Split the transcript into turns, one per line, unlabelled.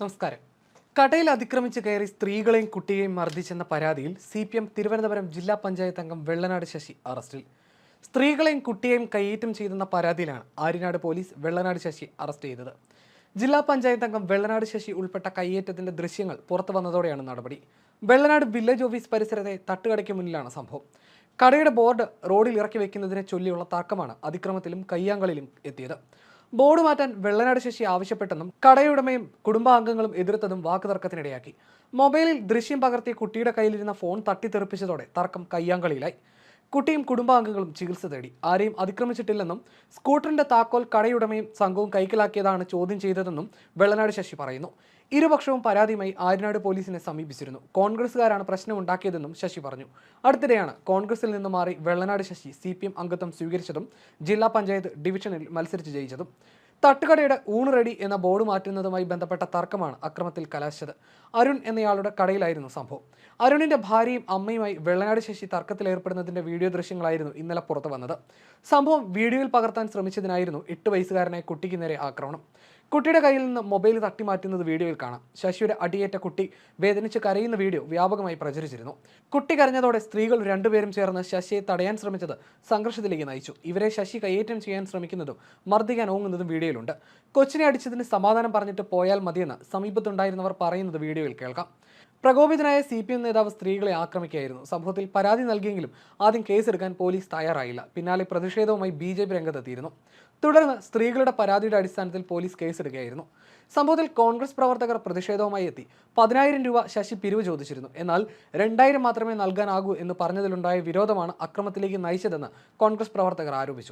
നമസ്കാരം. കടയിൽ അതിക്രമിച്ച് കയറി സ്ത്രീകളെയും കുട്ടിയെയും മർദ്ദിച്ചെന്ന പരാതിയിൽ സി പി എം തിരുവനന്തപുരം ജില്ലാ പഞ്ചായത്ത് അംഗം വെള്ളനാട് ശശി അറസ്റ്റിൽ. സ്ത്രീകളെയും കുട്ടിയെയും കയ്യേറ്റം ചെയ്തെന്ന പരാതിയിലാണ് ആര്യനാട് പോലീസ് വെള്ളനാട് ശശി അറസ്റ്റ് ചെയ്തത്. ജില്ലാ പഞ്ചായത്ത് അംഗം വെള്ളനാട് ശശി ഉൾപ്പെട്ട കയ്യേറ്റത്തിന്റെ ദൃശ്യങ്ങൾ പുറത്തു വന്നതോടെയാണ് നടപടി. വെള്ളനാട് വില്ലേജ് ഓഫീസ് പരിസരത്തെ തട്ടുകടയ്ക്ക് മുന്നിലാണ് സംഭവം. കടയുടെ ബോർഡ് റോഡിൽ ഇറക്കി വെക്കുന്നതിനെ ചൊല്ലിയുള്ള തർക്കമാണ് അതിക്രമത്തിലും കയ്യാങ്കളിലും എത്തിയത്. ബോർഡ് മാറ്റാൻ വെള്ളനാട് ശശി ആവശ്യപ്പെട്ടെന്നും കടയുടമയും കുടുംബാംഗങ്ങളും എതിർത്തതും വാക്കുതർക്കത്തിനിടയാക്കി. മൊബൈലിൽ ദൃശ്യം പകർത്തി കുട്ടിയുടെ കയ്യിലിരുന്ന ഫോൺ തട്ടിത്തെറിപ്പിച്ചതോടെ തർക്കം കയ്യാങ്കളിയിലായി. കുട്ടിയും കുടുംബാംഗങ്ങളും ചികിത്സ തേടി. ആരെയും അതിക്രമിച്ചിട്ടില്ലെന്നും സ്കൂട്ടറിന്റെ താക്കോൽ കടയുടമയും സംഘവും കൈക്കലാക്കിയതാണ് ചോദ്യം ചെയ്തതെന്നും വെള്ളനാട് ശശി പറയുന്നു. ഇരുപക്ഷവും പരാതിയുമായി ആര്യനാട് പോലീസിനെ സമീപിച്ചിരുന്നു. കോൺഗ്രസുകാരാണ് പ്രശ്നമുണ്ടാക്കിയതെന്നും ശശി പറഞ്ഞു. അടുത്തിടെയാണ് കോൺഗ്രസിൽ നിന്ന് മാറി വെള്ളനാട് ശശി സി അംഗത്വം സ്വീകരിച്ചതും ജില്ലാ പഞ്ചായത്ത് ഡിവിഷനിൽ മത്സരിച്ച് ജയിച്ചതും. തട്ടുകടയുടെ ഊണ് റെഡി എന്ന ബോർഡ് മാറ്റുന്നതുമായി ബന്ധപ്പെട്ട തർക്കമാണ് അക്രമത്തിൽ കലാശിച്ചത്. അരുൺ എന്നയാളുടെ കടയിലായിരുന്നു സംഭവം. അരുണിന്റെ ഭാര്യയും അമ്മയുമായി വെള്ളനാട് ശശി തർക്കത്തിലേർപ്പെടുന്നതിന്റെ വീഡിയോ ദൃശ്യങ്ങളായിരുന്നു ഇന്നലെ പുറത്തു വന്നത്. സംഭവം വീഡിയോയിൽ പകർത്താൻ ശ്രമിച്ചതിനായിരുന്നു എട്ട് വയസ്സുകാരനായ കുട്ടിക്ക് നേരെ ആക്രമണം. കുട്ടിയുടെ കയ്യിൽ നിന്ന് മൊബൈൽ തട്ടിമാറ്റുന്നത് വീഡിയോയിൽ കാണാം. ശശിയുടെ അടിയേറ്റ കുട്ടി വേദനിച്ച് കരയുന്ന വീഡിയോ വ്യാപകമായി പ്രചരിച്ചിരുന്നു. കുട്ടി കരഞ്ഞതോടെ സ്ത്രീകൾ രണ്ടുപേരും ചേർന്ന് ശശിയെ തടയാൻ ശ്രമിച്ചത് സംഘർഷത്തിലേക്ക് നയിച്ചു. ഇവരെ ശശി കയ്യേറ്റം ചെയ്യാൻ ശ്രമിക്കുന്നതും മർദ്ദിക്കാൻ ഓങ്ങുന്നതും വീഡിയോയിലുണ്ട് കൊച്ചിനെ അടിച്ചതിന് സമാധാനം പറഞ്ഞിട്ട് പോയാൽ മതിയെന്ന് സമീപത്തുണ്ടായിരുന്നവർ പറയുന്നത് വീഡിയോയിൽ കേൾക്കാം. പ്രകോപിതനായ സി പി എം നേതാവ് സ്ത്രീകളെ ആക്രമിക്കുകയായിരുന്നു. സംഭവത്തിൽ പരാതി നൽകിയെങ്കിലും ആദ്യം കേസെടുക്കാൻ പോലീസ് തയ്യാറായില്ല. പിന്നാലെ പ്രതിഷേധവുമായി ബി ജെ പി രംഗത്തെത്തിയിരുന്നു. തുടർന്ന് സ്ത്രീകളുടെ പരാതിയുടെ അടിസ്ഥാനത്തിൽ പോലീസ് കേസെടുക്കുകയായിരുന്നു. സംഭവത്തിൽ കോൺഗ്രസ് പ്രവർത്തകർ പ്രതിഷേധവുമായി എത്തി. പതിനായിരം രൂപ ശശി പിരിവ് ചോദിച്ചിരുന്നു. എന്നാൽ രണ്ടായിരം മാത്രമേ നൽകാനാകൂ എന്ന് പറഞ്ഞതിലുണ്ടായ വിരോധമാണ് അക്രമത്തിലേക്ക് നയിച്ചതെന്ന് കോൺഗ്രസ് പ്രവർത്തകർ ആരോപിച്ചു.